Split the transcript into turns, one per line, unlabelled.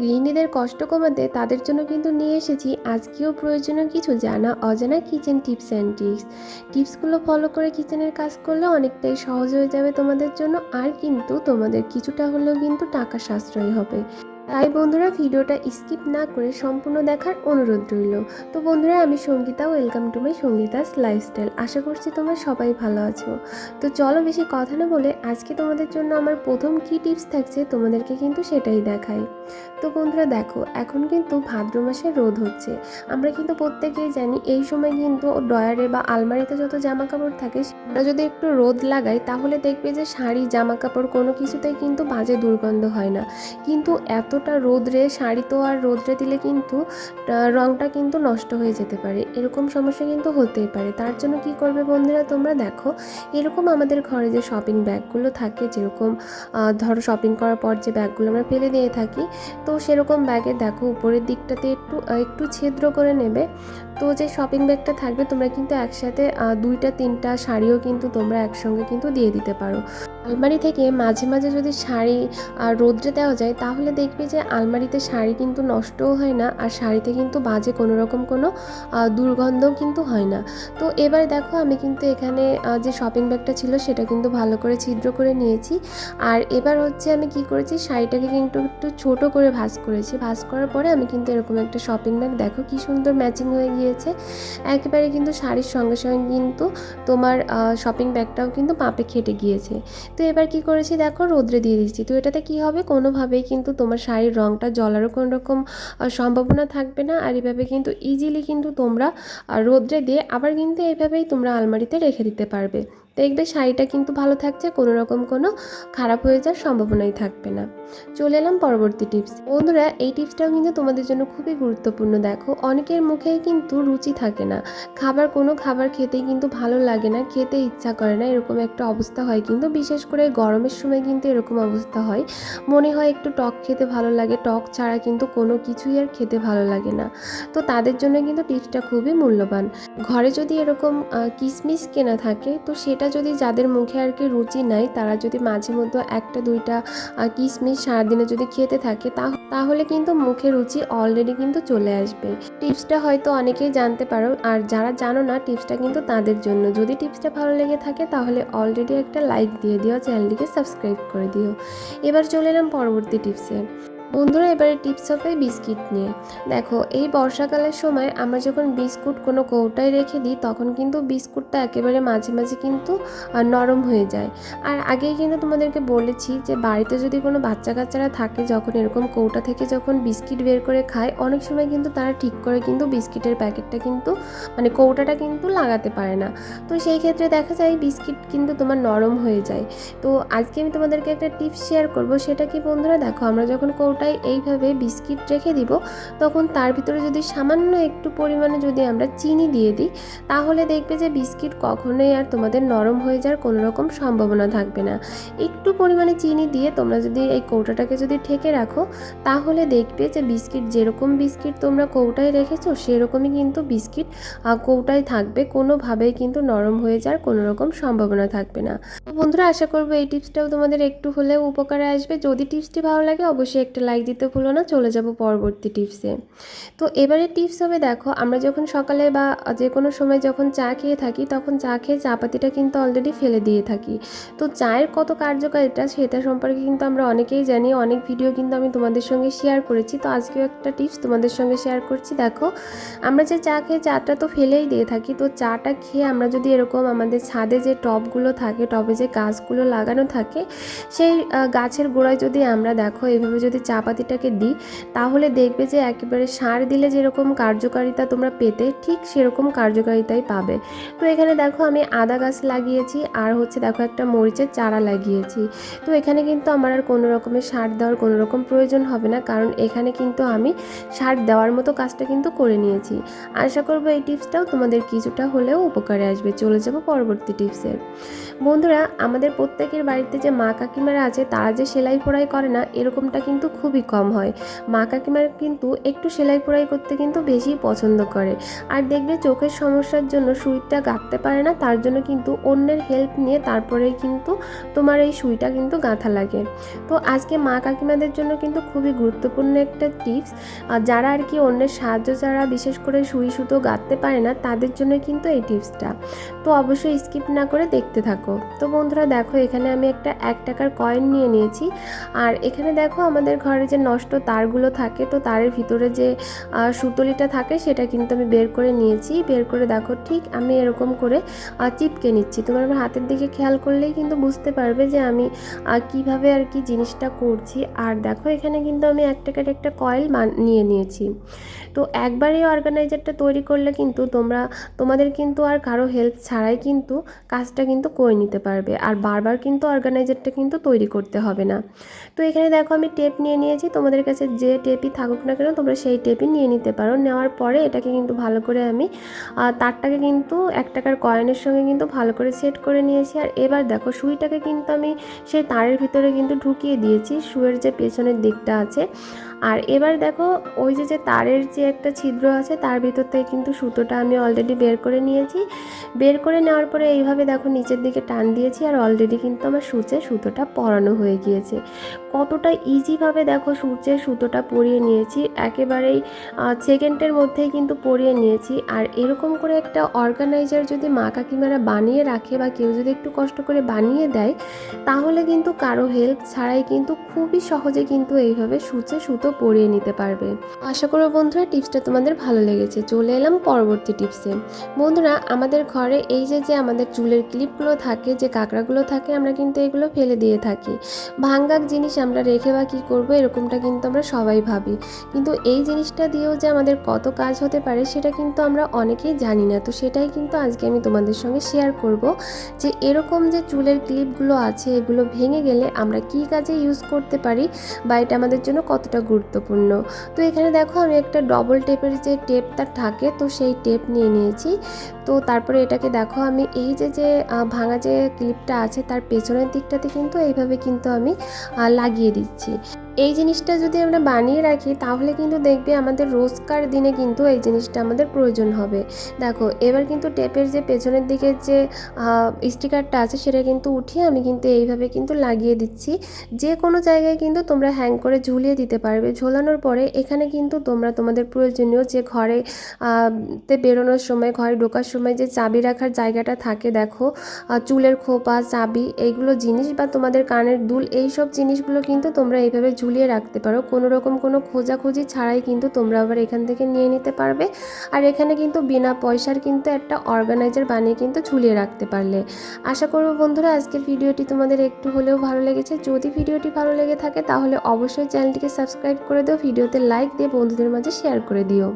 গৃহিণীদের কষ্ট কমাতে তাদের জন্য কিন্তু নিয়ে এসেছি আজকেও প্রয়োজনীয় কিছু জানা অজানা কিচেন টিপস অ্যান্ড ট্রিক্স টিপসগুলো ফলো করে কিচেনের কাজ করলে অনেকটাই সহজ হয়ে যাবে তোমাদের জন্য, আর কিন্তু তোমাদের কিছুটা হলেও কিন্তু টাকা সাশ্রয় হবে। তাই বন্ধুরা ভিডিওটা স্কিপ না করে সম্পূর্ণ দেখার অনুরোধ রইল। তো বন্ধুরা, আমি Sangeeta, welcome to my Sangeeta's lifestyle. আশা করছি তোমরা সবাই ভালো আছো। তো চলো বেশি কথা না বলে আজকে তোমাদের জন্য আমার প্রথম কী টিপস থাকছে তোমাদেরকে কিন্তু সেটাই দেখাই। তো বন্ধুরা, দেখো, এখন কিন্তু ভাদ্র মাসে রোদ হচ্ছে। আমরা কিন্তু প্রত্যেকেই জানি এই সময় কিন্তু ডয়ারে বা আলমারিতে যত জামা কাপড় থাকে আমরা যদি একটু রোদ লাগাই, তাহলে দেখবে যে শাড়ি জামা কাপড় কোনো কিছুতেই কিন্তু বাজে দুর্গন্ধ হয় না। কিন্তু এতটা রোদ্রে, শাড়ি তো আর রোদ্রে দিলে কিন্তু রংটা কিন্তু নষ্ট হয়ে যেতে পারে। এরকম সমস্যা কিন্তু হতেই পারে। তার জন্য কি করবে বন্ধুরা তোমরা? দেখো, এরকম আমাদের ঘরে যে শপিং ব্যাগগুলো থাকে, যেরকম ধরো শপিং করার পর যে ব্যাগগুলো আমরা ফেলে দিয়ে থাকি, তো সেরকম ব্যাগে দেখো উপরের দিকটাতে একটু একটু ছিদ্র করে নেবে। তো যে শপিং ব্যাগটা থাকবে, তোমরা কিন্তু একসাথে দুইটা, তিনটা শাড়িও কিন্তু তোমরা একসঙ্গে কিন্তু দিয়ে দিতে পারো। আলমারি থেকে মাঝে মাঝে যদি শাড়ি আর রোদ্রে দেওয়া যায়, তাহলে দেখবে যে আলমারিতে শাড়ি কিন্তু নষ্টও হয় না, আর শাড়িতে কিন্তু বাজে কোনো রকম কোনো দুর্গন্ধও কিন্তু হয় না। তো এবার দেখো আমি কিন্তু এখানে যে শপিং ব্যাগটা ছিল সেটা কিন্তু ভালো করে ছিদ্র করে নিয়েছি। আর এবার হচ্ছে আমি কি করেছি, শাড়িটাকে কিন্তু একটু ছোট করে ভাঁজ করেছি। ভাঁজ করার পরে আমি কিন্তু এরকম একটা শপিং ব্যাগ দেখো কি সুন্দর ম্যাচিং হয়ে গিয়েছে। একেবারে কিন্তু শাড়ির সঙ্গে সঙ্গে কিন্তু তোমার শপিং ব্যাগটাও কিন্তু মাপে খেটে গিয়েছে। এবার কি করেছি? দেখো রোদ্রে দিয়ে দিচ্ছি তো এটাতে কি হবে? কোনোভাবেই কিন্তু তোমার শাড়ির রঙটা জলারও কোনো রকম সম্ভাবনা থাকবে না। আর এভাবে কিন্তু ইজিলি কিন্তু তোমরা রোদ্রে দিয়ে আবার কিন্তু এইভাবেই তোমরা আলমারিতে রেখে দিতে পারবে। দেখবে শাড়িটা কিন্তু ভালো থাকছে, কোনো রকম কোনো খারাপ হয়ে যাওয়ার সম্ভাবনাই থাকবে না। চলে এলাম পরবর্তী টিপস বন্ধুরা, এই টিপসটাও কিন্তু তোমাদের জন্য খুবই গুরুত্বপূর্ণ। দেখো, অনেকের মুখে কিন্তু রুচি থাকে না। খাবার, কোনো খাবার খেতেই কিন্তু ভালো লাগে না, খেতে ইচ্ছা করে না, এরকম একটা অবস্থা হয় কিন্তু বিশেষ করে গরমের সময় কিন্তু এরকম অবস্থা হয়। মনে হয় একটু টক খেতে ভালো লাগে, টক ছাড়া কিন্তু কোনো কিছুই আর খেতে ভালো লাগে না। তো তাদের জন্য কিন্তু টিপসটা খুবই মূল্যবান। ঘরে যদি এরকম কিশমিশ কেনা থাকে, তো সেটা যদি যাদের মুখে আর কি রুচি নাই, তারা যদি মাঝে মধ্যে একটা, দুইটা কিশমিশ সারাদিনে যদি খেতে থাকে তাহলে কিন্তু মুখে রুচি অলরেডি কিন্তু চলে আসবে। টিপসটা হয়তো অনেকেই জানতে পারো, আর যারা জানো না, টিপসটা কিন্তু তাদের জন্য। যদি টিপসটা ভালো লেগে থাকে, তাহলে অলরেডি একটা লাইক দিয়ে দিও, চ্যানেলটিকে সাবস্ক্রাইব করে দিও। এবার চলে এলাম পরবর্তী টিপসে। বন্ধুরা, এবারে টিপস হবে বিস্কিট নিয়ে। দেখো, এই বর্ষাকালের সময় আমরা যখন বিস্কুট কোনো কৌটায় রেখে দিই, তখন কিন্তু বিস্কুটটা একেবারে মাঝে মাঝে কিন্তু নরম হয়ে যায়। আর আগেই কিন্তু তোমাদেরকে বলেছি যে, বাড়িতে যদি কোনো বাচ্চা কাচ্চারা থাকে, যখন এরকম কৌটা থেকে যখন বিস্কিট বের করে খায়, অনেক সময় কিন্তু তারা ঠিক করে কিন্তু বিস্কিটের প্যাকেটটা কিন্তু মানে কৌটাটা কিন্তু লাগাতে পারে না। তো সেই ক্ষেত্রে দেখা যায় বিস্কিট কিন্তু তোমার নরম হয়ে যায়। তো আজকে আমি তোমাদেরকে একটা টিপস শেয়ার করব, সেটা কি বন্ধুরা, দেখো, আমরা যখন কৌটায় এইভাবে বিস্কিট রেখে দিব। তখন তার ভিতরে যদি সামান্য একটু পরিমাণে যদি আমরা চিনি দিয়ে দিই, তাহলে দেখবে যে বিস্কিট কখনোই আর তোমাদের নরম হয়ে যাওয়ার কোনো রকম সম্ভাবনা থাকবে না। একটু পরিমাণে চিনি দিয়ে তোমরা যদি এই কৌটাটাকে যদি ঠেকে রাখো, তাহলে দেখবে যে বিস্কিট যেরকম বিস্কিট তোমরা কৌটায় রেখেছো, সেরকমই কিন্তু বিস্কিট কৌটায় থাকবে। কোনোভাবেই কিন্তু নরম হয়ে যাওয়ার কোনো রকম সম্ভাবনা থাকবে না। বন্ধুরা, আশা করব এই টিপসটাও তোমাদের একটু হলেও উপকারে আসবে। যদি টিপসটি ভালো লাগে, অবশ্যই একটা লাইক দিতে ভুলো না, চলে যাব পরবর্তী টিপসে তো এবারে টিপস হবে দেখো, আমরা যখন সকালে বা যে কোনো সময় যখন চা খেয়ে থাকি, তখন চা খেয়ে চা পাতিটা কিন্তু অলরেডি ফেলে দিয়ে থাকি। তো চায়ের কত কার্যকারিতা সেটা সম্পর্কে কিন্তু আমরা অনেকেই জানি, অনেক ভিডিও কিন্তু আমি তোমাদের সঙ্গে শেয়ার করেছি। তো আজকেও একটা টিপস তোমাদের সঙ্গে শেয়ার করছি, দেখো। আমরা যে চা খেয়ে, চাটা তো ফেলেই দিয়ে থাকি, তো চাটা খেয়ে আমরা যদি এরকম আমাদের ছাদে যে টবগুলো থাকে, টবে যে গাছগুলো লাগানো থাকে, সেই গাছের গোড়ায় যদি আমরা দেখো, এভাবে যদি চা পাতিটাকে দিই, তাহলে দেখবে যে একেবারে সার দিলে যেরকম কার্যকারিতা তোমরা পেতে, ঠিক সেরকম কার্যকারিতাই পাবে। তো এখানে দেখো আমি আদা গাছ লাগিয়েছি, আর হচ্ছে দেখো একটা মরিচের চারা লাগিয়েছি। তো এখানে কিন্তু আমার আর কোনো রকমের সার দেওয়ার কোনো রকম প্রয়োজন হবে না, কারণ এখানে কিন্তু আমি সার দেওয়ার মতো কাজটা কিন্তু করে নিয়েছি। আশা করব এই টিপসটাও তোমাদের কিছুটা হলেও উপকারে আসবে। চলে যাব পরবর্তী টিপসে। বন্ধুরা, আমাদের প্রত্যেকের বাড়িতে যে মা কাকিমারা আছে, তারা যে সেলাই ফোড়াই করে না, এরকমটা কিন্তু খুব খুবই কম হয়। মা কাকিমার কিন্তু একটু সেলাই পোড়াই করতে কিন্তু বেশি পছন্দ করে। আর দেখবে চোখের সমস্যার জন্য সুইটা গাঁথতে পারে না, তার জন্য কিন্তু অন্যের হেল্প নিয়ে তারপরেই কিন্তু তোমার এই সুইটা কিন্তু গাঁথা লাগে। তো আজকে মা কাকিমাদের জন্য কিন্তু খুবই গুরুত্বপূর্ণ একটা টিপস যারা আর কি অন্যের সাহায্য ছাড়া বিশেষ করে সুই সুতো গাঁথতে পারে না, তাদের জন্য কিন্তু এই টিপসটা তো অবশ্যই স্কিপ না করে দেখতে থাকো। তো বন্ধুরা দেখো, এখানে আমি একটা এক টাকার কয়েন নিয়ে নিয়েছি। আর এখানে দেখো আমাদের ঘরে যে নষ্ট তারগুলো থাকে, তো তারের ভিতরে যে সুতলিটা থাকে সেটা কিন্তু আমি বের করে নিয়েছি। বের করে দেখো ঠিক আমি এরকম করে চিপকে নিচ্ছি। তোমার আমার হাতের দিকে খেয়াল করলেই কিন্তু বুঝতে পারবে যে আমি কীভাবে আর কি জিনিসটা করছি। আর দেখো এখানে কিন্তু আমি এক টাকার একটা কয়েল নিয়ে নিয়েছি। তো একবার এই অর্গানাইজারটা তৈরি করলে কিন্তু তোমরা, তোমাদের কিন্তু আর কারও হেল্প ছাড়াই কিন্তু কাজটা কিন্তু করে নিতে পারবে। আর বারবার কিন্তু অর্গানাইজারটা কিন্তু তৈরি করতে হবে না। তো এখানে দেখো আমি টেপ নিয়ে নিয়েছি, তোমাদের কাছে যে টেপি থাকুক না কেন তোমরা সেই টেপি নিয়ে নিতে পারো। নেওয়ার পরে এটাকে কিন্তু ভালো করে আমি তারটাকে কিন্তু এক টাকার কয়েনের সঙ্গে কিন্তু ভালো করে সেট করে নিয়েছি। আর এবার দেখো, সুইটাকে কিন্তু আমি সেই তারের ভিতরে কিন্তু ঢুকিয়ে দিয়েছি। সুয়ের যে পেছনের দিকটা আছে আর এবার দেখো, ওই যে যে তারের যে একটা ছিদ্র আছে, তার ভিতর থেকে কিন্তু সুতোটা আমি অলরেডি বের করে নিয়েছি। বের করে নেওয়ার পরে এইভাবে দেখো, নিচের দিকে টান দিয়েছি আর অলরেডি কিন্তু আমার সূচে সুতোটা পরানো হয়ে গিয়েছে। কতটা ইজিভাবে দেখো, সূচে সুতোটা পরিয়ে নিয়েছি। একেবারেই সেকেন্ডের মধ্যেই কিন্তু পরিয়ে নিয়েছি। আর এরকম করে একটা অর্গানাইজার যদি মা কাকিমারা বানিয়ে রাখে বা কেউ যদি একটু কষ্ট করে বানিয়ে দেয়, তাহলে কিন্তু কারও হেল্প ছাড়াই কিন্তু খুবই সহজে কিন্তু এইভাবে সূচে সুতো পরিয়ে নিতে পারবে। আশা করো বন্ধুরা টিপসটা তোমাদের ভালো লেগেছে। চলে এলাম পরবর্তী টিপসে বন্ধুরা, আমাদের ঘরে এই যে যে আমাদের চুলের ক্লিপগুলো থাকে, যে কাঁকড়াগুলো থাকে, আমরা কিন্তু এগুলো ফেলে দিয়ে থাকি। ভাঙ্গাক জিনিস আমরা রেখে বা কী করব, এরকমটা কিন্তু আমরা সবাই ভাবি। কিন্তু এই জিনিসটা দিয়েও যে আমাদের কত কাজ হতে পারে, সেটা কিন্তু আমরা অনেকেই জানি না। তো সেটাই কিন্তু আজকে আমি তোমাদের সঙ্গে শেয়ার করব, যে এরকম যে চুলের ক্লিপগুলো আছে, এগুলো ভেঙে গেলে আমরা কী কাজে ইউজ করতে পারি, বা এটা আমাদের জন্য কতটা গুরুত্বপূর্ণ। তো এখানে দেখো আমি একটা ডবল টেপের যে টেপটা থাকে, তো সেই টেপ নিয়ে নিয়েছি। তো তারপরে এটাকে দেখো আমি এই যে যে ভাঙা যে ক্লিপটা আছে, তার পেছনের দিকটাতে কিন্তু এইভাবে কিন্তু আমি লাগিয়ে দিচ্ছি। এই জিনিসটা যদি আমরা বানিয়ে রাখি, তাহলে কিন্তু দেখবে আমাদের রোজকার দিনে কিন্তু এই জিনিসটা আমাদের প্রয়োজন হবে। দেখো, এবার কিন্তু টেপের যে পেছনের দিকের যে স্টিকারটা আছে, সেটা কিন্তু উঠিয়ে আমি কিন্তু এইভাবে কিন্তু লাগিয়ে দিচ্ছি। যে কোনো জায়গায় কিন্তু তোমরা হ্যাং করে ঝুলিয়ে দিতে পারবে। ঝোলানোর পরে এখানে কিন্তু তোমরা তোমাদের প্রয়োজনীয় যে ঘরে তে বেরোনোর সময়, ঘরে ঢোকার সময় যে চাবি রাখার জায়গাটা থাকে, দেখো চুলের খোপা, চাবি, এইগুলো জিনিস বা তোমাদের কানের দুল এই সব জিনিসগুলো কিন্তু তোমরা এইভাবে ঝুলিয়ে রাখতে পারো। কোনো রকম কোনো খোঁজাখুঁজি ছাড়াই কিন্তু তোমরা আবার এখান থেকে নিয়ে নিতে পারবে। আর এখানে কিন্তু বিনা পয়সার কিন্তু একটা অর্গানাইজার বানিয়ে কিন্তু ঝুলিয়ে রাখতে পারলে। আশা করব বন্ধুরা আজকের ভিডিওটি তোমাদের একটু হলেও ভালো লেগেছে। যদি ভিডিওটি ভালো লেগে থাকে তাহলে অবশ্যই চ্যানেলটিকে সাবস্ক্রাইব করে দিও, ভিডিওতে লাইক দিয়ে বন্ধুদের মাঝে শেয়ার করে দিও।